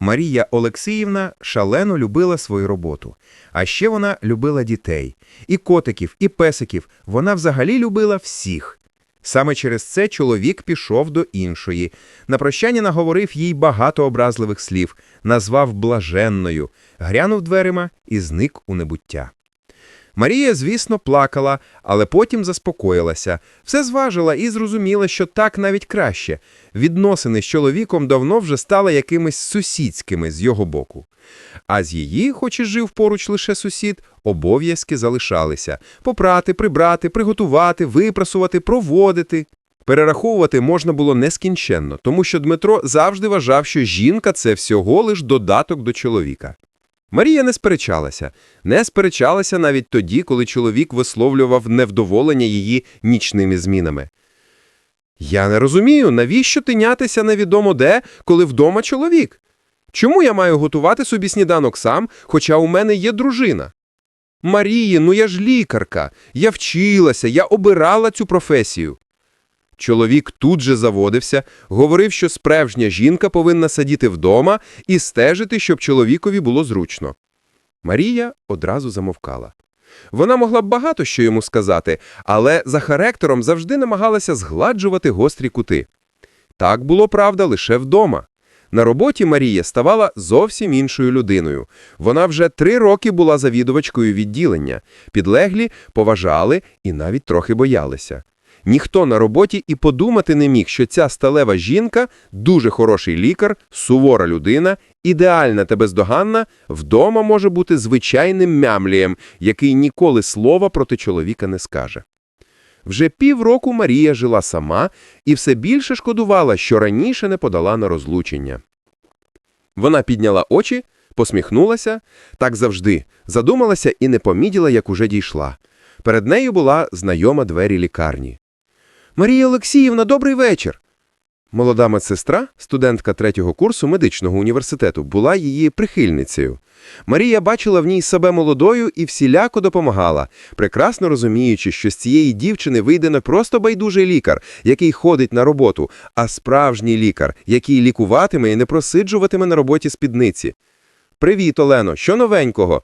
Марія Олексіївна шалено любила свою роботу. А ще вона любила дітей. І котиків, і песиків. Вона взагалі любила всіх. Саме через це чоловік пішов до іншої. На прощання наговорив їй багато образливих слів, назвав блаженною, грянув дверима і зник у небуття. Марія, звісно, плакала, але потім заспокоїлася, все зважила і зрозуміла, що так навіть краще. Відносини з чоловіком давно вже стали якимись сусідськими з його боку. А з її, хоч і жив поруч лише сусід, обов'язки залишалися – попрати, прибрати, приготувати, випрасувати, проводити. Перераховувати можна було нескінченно, тому що Дмитро завжди вважав, що жінка – це всього лиш додаток до чоловіка. Марія не сперечалася. Не сперечалася навіть тоді, коли чоловік висловлював невдоволення її нічними змінами. «Я не розумію, навіщо тинятися невідомо де, коли вдома чоловік? Чому я маю готувати собі сніданок сам, хоча у мене є дружина? Марії, ну я ж лікарка, я вчилася, я обирала цю професію. Чоловік тут же заводився, говорив, що справжня жінка повинна сидіти вдома і стежити, щоб чоловікові було зручно. Марія одразу замовкала. Вона могла б багато що йому сказати, але за характером завжди намагалася згладжувати гострі кути. Так було правда лише вдома. На роботі Марія ставала зовсім іншою людиною. Вона вже три роки була завідувачкою відділення. Підлеглі поважали і навіть трохи боялися. Ніхто на роботі і подумати не міг, що ця сталева жінка, дуже хороший лікар, сувора людина, ідеальна та бездоганна, вдома може бути звичайним мямлієм, який ніколи слова проти чоловіка не скаже. Вже півроку Марія жила сама і все більше шкодувала, що раніше не подала на розлучення. Вона підняла очі, посміхнулася, так завжди, задумалася і не помітила, як уже дійшла. Перед нею була знайома двері лікарні. Марія Олексіївна, добрий вечір. Молода медсестра, студентка третього курсу медичного університету, була її прихильницею. Марія бачила в ній себе молодою і всіляко допомагала, прекрасно розуміючи, що з цієї дівчини вийде не просто байдужий лікар, який ходить на роботу, а справжній лікар, який лікуватиме і не просиджуватиме на роботі спідниці. «Привіт, Олено, що новенького?»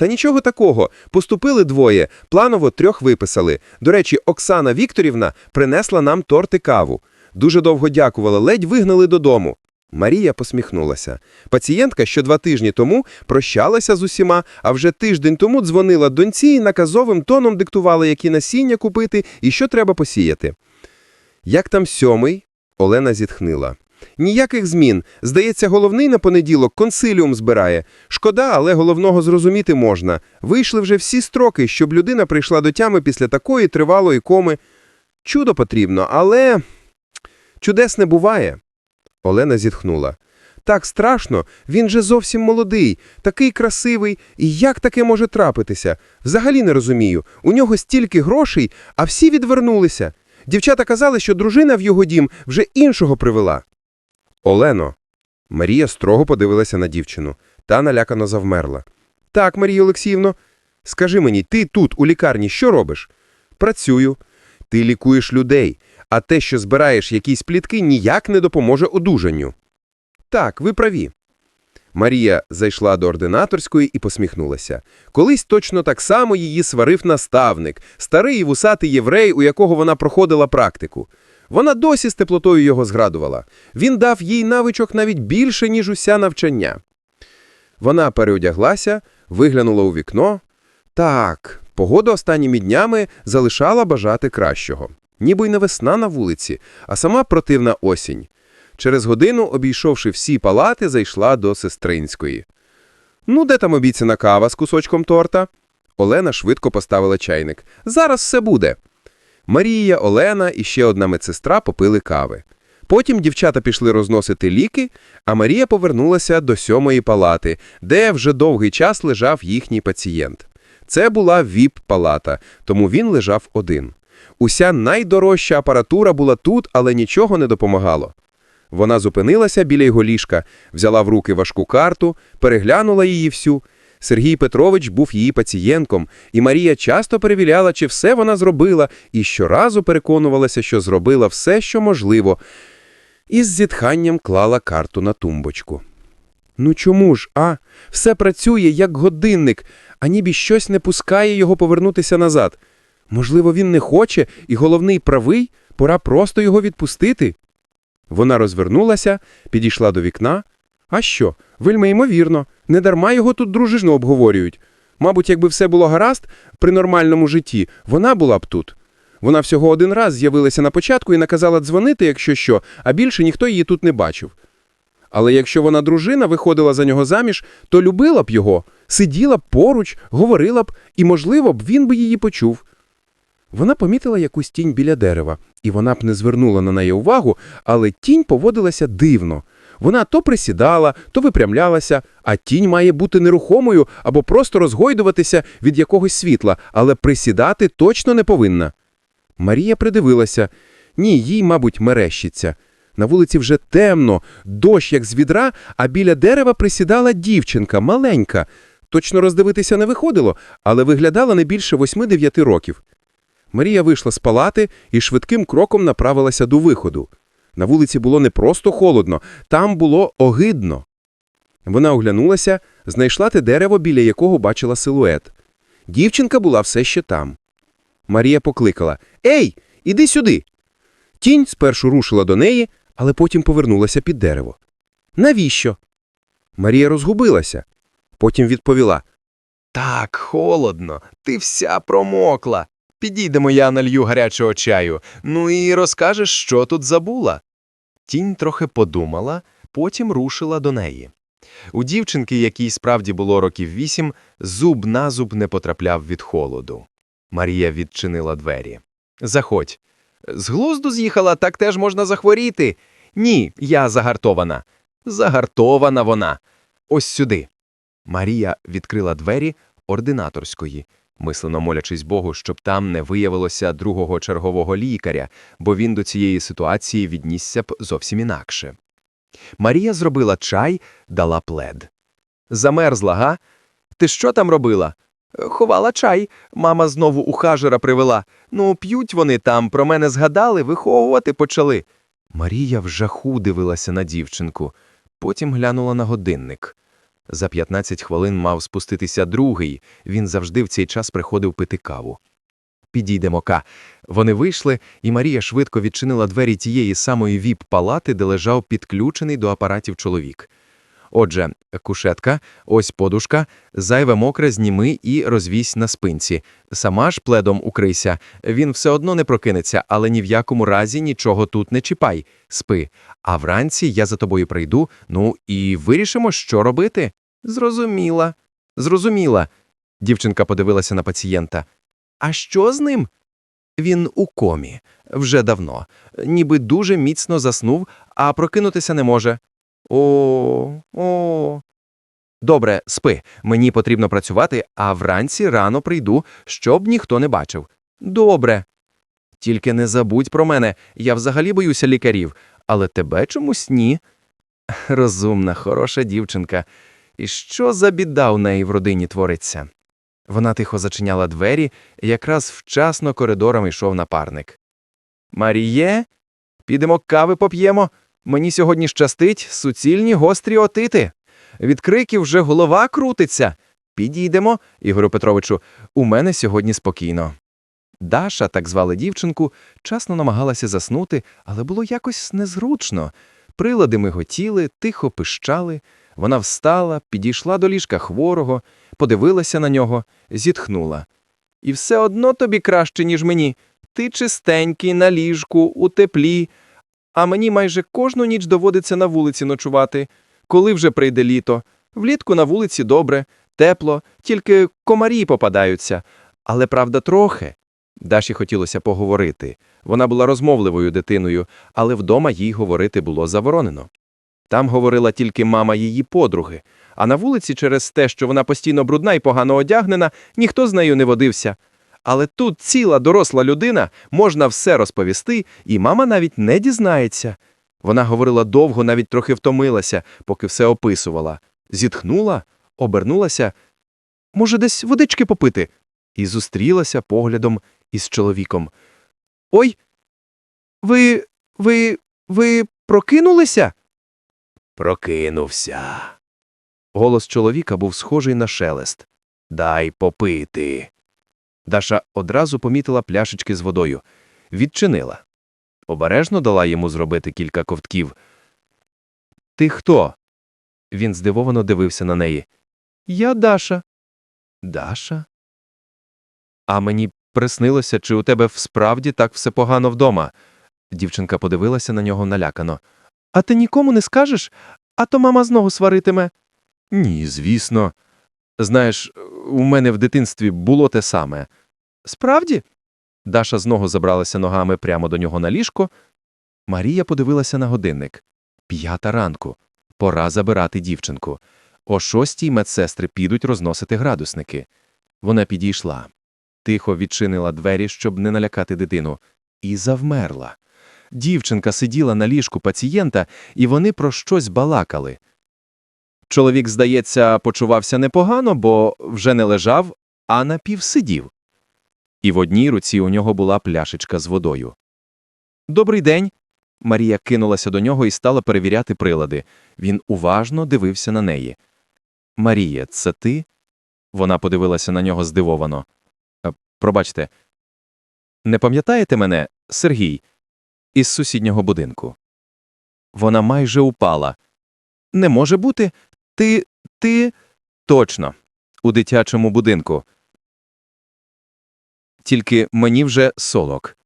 Та нічого такого. Поступили двоє, планово трьох виписали. До речі, Оксана Вікторівна принесла нам торт і каву. Дуже довго дякувала, ледь вигнали додому. Марія посміхнулася. Пацієнтка, що два тижні тому прощалася з усіма, а вже тиждень тому дзвонила доньці і наказовим тоном диктувала, які насіння купити і що треба посіяти. Як там сьомий? Олена зітхнила. Ніяких змін. Здається, головний на понеділок консиліум збирає. Шкода, але головного зрозуміти можна. Вийшли вже всі строки, щоб людина прийшла до тями після такої тривалої коми. Чудо потрібно, але чудес не буває. Олена зітхнула. Так страшно, він же зовсім молодий, такий красивий, і як таке може трапитися? Взагалі не розумію. У нього стільки грошей, а всі відвернулися. Дівчата казали, що дружина в його дім вже іншого привела. Олено. Марія строго подивилася на дівчину. Та налякано завмерла. Так, Марія Олексіївно, скажи мені, ти тут, у лікарні, що робиш? Працюю. Ти лікуєш людей, а те, що збираєш якісь плітки, ніяк не допоможе одужанню. Так, ви праві. Марія зайшла до ординаторської і посміхнулася. Колись точно так само її сварив наставник, старий вусатий єврей, у якого вона проходила практику. Вона досі з теплотою його згадувала. Він дав їй навичок навіть більше, ніж уся навчання. Вона переодяглася, виглянула у вікно. Так, погода останніми днями залишала бажати кращого. Ніби й не весна на вулиці, а сама противна осінь. Через годину, обійшовши всі палати, зайшла до сестринської. Ну, де там обіцяна кава з кусочком торта? Олена швидко поставила чайник. Зараз все буде. Марія, Олена і ще одна медсестра попили кави. Потім дівчата пішли розносити ліки, а Марія повернулася до сьомої палати, де вже довгий час лежав їхній пацієнт. Це була ВІП-палата, тому він лежав один. Уся найдорожча апаратура була тут, але нічого не допомагало. Вона зупинилася біля його ліжка, взяла в руки важку карту, переглянула її всю. Сергій Петрович був її пацієнтком, і Марія часто перевіряла, чи все вона зробила, і щоразу переконувалася, що зробила все, що можливо, і з зітханням клала карту на тумбочку. Ну чому ж, а? Все працює, як годинник, а ніби щось не пускає його повернутися назад. Можливо, він не хоче, і головний правий, пора просто його відпустити. Вона розвернулася, підійшла до вікна. А що? Вельми ймовірно, недарма його тут дружижно обговорюють. Мабуть, якби все було гаразд при нормальному житті, вона була б тут. Вона всього один раз з'явилася на початку і наказала дзвонити, якщо що, а більше ніхто її тут не бачив. Але якщо вона дружина виходила за нього заміж, то любила б його, сиділа б поруч, говорила б, і, можливо, б він би її почув. Вона помітила якусь тінь біля дерева, і вона б не звернула на неї увагу, але тінь поводилася дивно. Вона то присідала, то випрямлялася, а тінь має бути нерухомою або просто розгойдуватися від якогось світла, але присідати точно не повинна. Марія придивилася. Ні, їй, мабуть, мерещиться. На вулиці вже темно, дощ як з відра, а біля дерева присідала дівчинка, маленька. Точно роздивитися не виходило, але виглядала не більше 8-9 років. Марія вийшла з палати і швидким кроком направилася до виходу. На вулиці було не просто холодно, там було огидно. Вона оглянулася, знайшла те дерево, біля якого бачила силует. Дівчинка була все ще там. Марія покликала Ей, іди сюди. Тінь спершу рушила до неї, але потім повернулася під дерево. Навіщо? Марія розгубилася. Потім відповіла Так, холодно, ти вся промокла. Підійдемо, я налью гарячого чаю. Ну і розкажеш, що тут забула. Тінь трохи подумала, потім рушила до неї. У дівчинки, якій справді було років вісім, зуб на зуб не потрапляв від холоду. Марія відчинила двері. Заходь. З глузду з'їхала, так теж можна захворіти. Ні, я загартована. Загартована вона. Ось сюди. Марія відкрила двері ординаторської, мислено молячись Богу, щоб там не виявилося другого чергового лікаря, бо він до цієї ситуації віднісся б зовсім інакше. Марія зробила чай, дала плед. Замерзла, га? Ти що там робила? Ховала чай. Мама знову ухажера привела. Ну, п'ють вони там, про мене згадали, виховувати почали. Марія в жаху дивилася на дівчинку, потім глянула на годинник. За 15 хвилин мав спуститися другий, він завжди в цей час приходив пити каву. Підійдемо, Ка. Вони вийшли, і Марія швидко відчинила двері тієї самої віп-палати, де лежав підключений до апаратів чоловік. Отже, кушетка, ось подушка, зайве мокре зніми і розвісь на спинці. Сама ж пледом укрийся. Він все одно не прокинеться, але ні в якому разі нічого тут не чіпай. Спи. А вранці я за тобою прийду, ну і вирішимо, що робити. Зрозуміла. Зрозуміла. Дівчинка подивилася на пацієнта. А що з ним? Він у комі. Вже давно. Ніби дуже міцно заснув, а прокинутися не може. О, о. Добре, спи. Мені потрібно працювати, а вранці рано прийду, щоб ніхто не бачив. Добре. Тільки не забудь про мене. Я взагалі боюся лікарів, але тебе чомусь ні. Розумна, хороша дівчинка. І що за біда у неї в родині твориться? Вона тихо зачиняла двері, якраз вчасно коридором йшов напарник. Маріє, підемо кави поп'ємо. Мені сьогодні щастить суцільні гострі отити. Від криків вже голова крутиться. Підійдемо, Ігорю Петровичу, у мене сьогодні спокійно. Даша, так звали дівчинку, часно намагалася заснути, але було якось незручно. Прилади миготіли, тихо пищали. Вона встала, підійшла до ліжка хворого, подивилася на нього, зітхнула. І все одно тобі краще, ніж мені. Ти чистенький, на ліжку, у теплі. А мені майже кожну ніч доводиться на вулиці ночувати. Коли вже прийде літо? Влітку на вулиці добре, тепло, тільки комарі попадаються. Але правда трохи. Даші хотілося поговорити. Вона була розмовливою дитиною, але вдома їй говорити було заборонено. Там говорила тільки мама її подруги, а на вулиці через те, що вона постійно брудна і погано одягнена, ніхто з нею не водився. Але тут ціла доросла людина, можна все розповісти, і мама навіть не дізнається. Вона говорила довго, навіть трохи втомилася, поки все описувала. Зітхнула, обернулася. Може, десь водички попити? І зустрілася поглядом із чоловіком. Ой, ви, ви, ви прокинулися? Прокинувся. Голос чоловіка був схожий на шелест. Дай попити. Даша одразу помітила пляшечки з водою. Відчинила. Обережно дала йому зробити кілька ковтків. Ти хто? Він здивовано дивився на неї. Я Даша. Даша? А мені приснилося, чи у тебе справді так все погано вдома. Дівчинка подивилася на нього налякано. А ти нікому не скажеш? А то мама знову сваритиме. Ні, звісно. Знаєш, у мене в дитинстві було те саме. Справді? Даша знову забралася ногами прямо до нього на ліжко. Марія подивилася на годинник. П'ята ранку. Пора забирати дівчинку. О шостій медсестри підуть розносити градусники. Вона підійшла, тихо відчинила двері, щоб не налякати дитину, і завмерла. Дівчинка сиділа на ліжку пацієнта, і вони про щось балакали. Чоловік, здається, почувався непогано, бо вже не лежав, а напівсидів. І в одній руці у нього була пляшечка з водою. Добрий день. Марія кинулася до нього і стала перевіряти прилади. Він уважно дивився на неї. Марія, це ти? Вона подивилася на нього здивовано. «Е, Пробачте, не пам'ятаєте мене, Сергій, із сусіднього будинку? Вона майже упала. Не може бути. Ти. ти. Точно, у дитячому будинку. Тільки мені вже солок.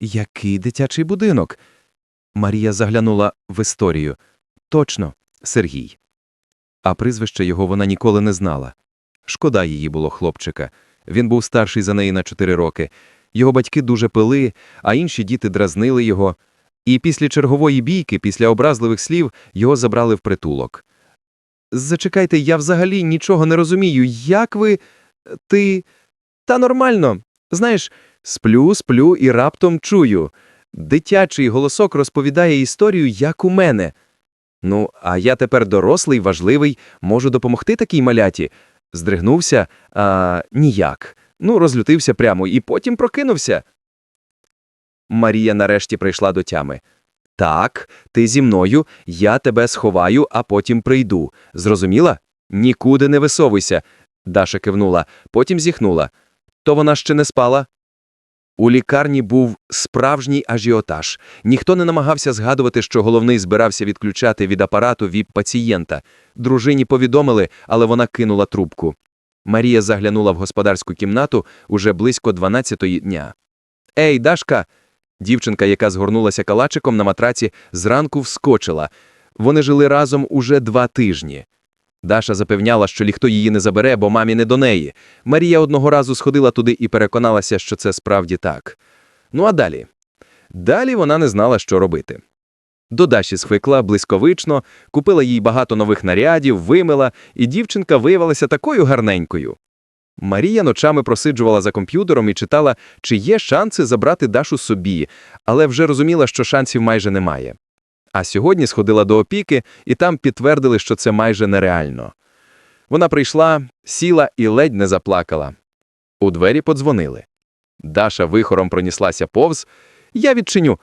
Який дитячий будинок? Марія заглянула в історію. Точно, Сергій. А прізвище його вона ніколи не знала. Шкода її було хлопчика. Він був старший за неї на чотири роки. Його батьки дуже пили, а інші діти дразнили його. І після чергової бійки, після образливих слів, його забрали в притулок. Зачекайте, я взагалі нічого не розумію. Як ви. ти. Та нормально. Знаєш, сплю, сплю і раптом чую. Дитячий голосок розповідає історію, як у мене. Ну, а я тепер дорослий, важливий, можу допомогти такій маляті. Здригнувся, а ніяк. Ну, розлютився прямо і потім прокинувся. Марія нарешті прийшла до тями. Так, ти зі мною, я тебе сховаю, а потім прийду. Зрозуміла? Нікуди не висовуйся. Даша кивнула, потім зіхнула. То вона ще не спала? У лікарні був справжній ажіотаж. Ніхто не намагався згадувати, що головний збирався відключати від апарату віп пацієнта. Дружині повідомили, але вона кинула трубку. Марія заглянула в господарську кімнату уже близько 12-ї дня. Ей, Дашка! Дівчинка, яка згорнулася калачиком на матраці, зранку вскочила. Вони жили разом уже два тижні. Даша запевняла, що ніхто її не забере, бо мамі не до неї. Марія одного разу сходила туди і переконалася, що це справді так. Ну а далі? Далі вона не знала, що робити. До Даші схвикла блисковично, купила їй багато нових нарядів, вимила, і дівчинка виявилася такою гарненькою. Марія ночами просиджувала за комп'ютером і читала, чи є шанси забрати Дашу собі, але вже розуміла, що шансів майже немає. А сьогодні сходила до опіки, і там підтвердили, що це майже нереально. Вона прийшла, сіла і ледь не заплакала. У двері подзвонили. Даша вихором проніслася повз. Я відчиню.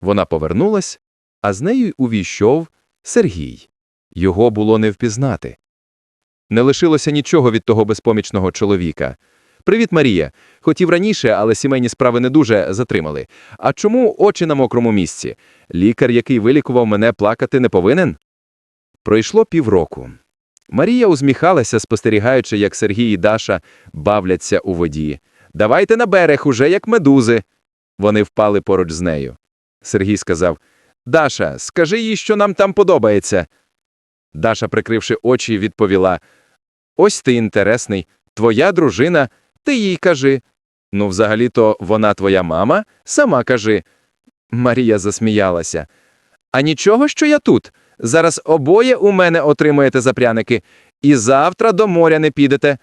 Вона повернулась, а з нею увійшов Сергій. Його було не впізнати. Не лишилося нічого від того безпомічного чоловіка. Привіт, Марія. Хотів раніше, але сімейні справи не дуже затримали. А чому очі на мокрому місці? Лікар, який вилікував мене, плакати не повинен? Пройшло півроку. Марія усміхалася, спостерігаючи, як Сергій і Даша бавляться у воді. Давайте на берег, уже як медузи. Вони впали поруч з нею. Сергій сказав: Даша, скажи їй, що нам там подобається. Даша, прикривши очі, відповіла: Ось ти інтересний, твоя дружина, ти їй кажи. Ну, взагалі-то вона твоя мама, сама кажи. Марія засміялася. А нічого, що я тут. Зараз обоє у мене отримуєте за пряники. І завтра до моря не підете.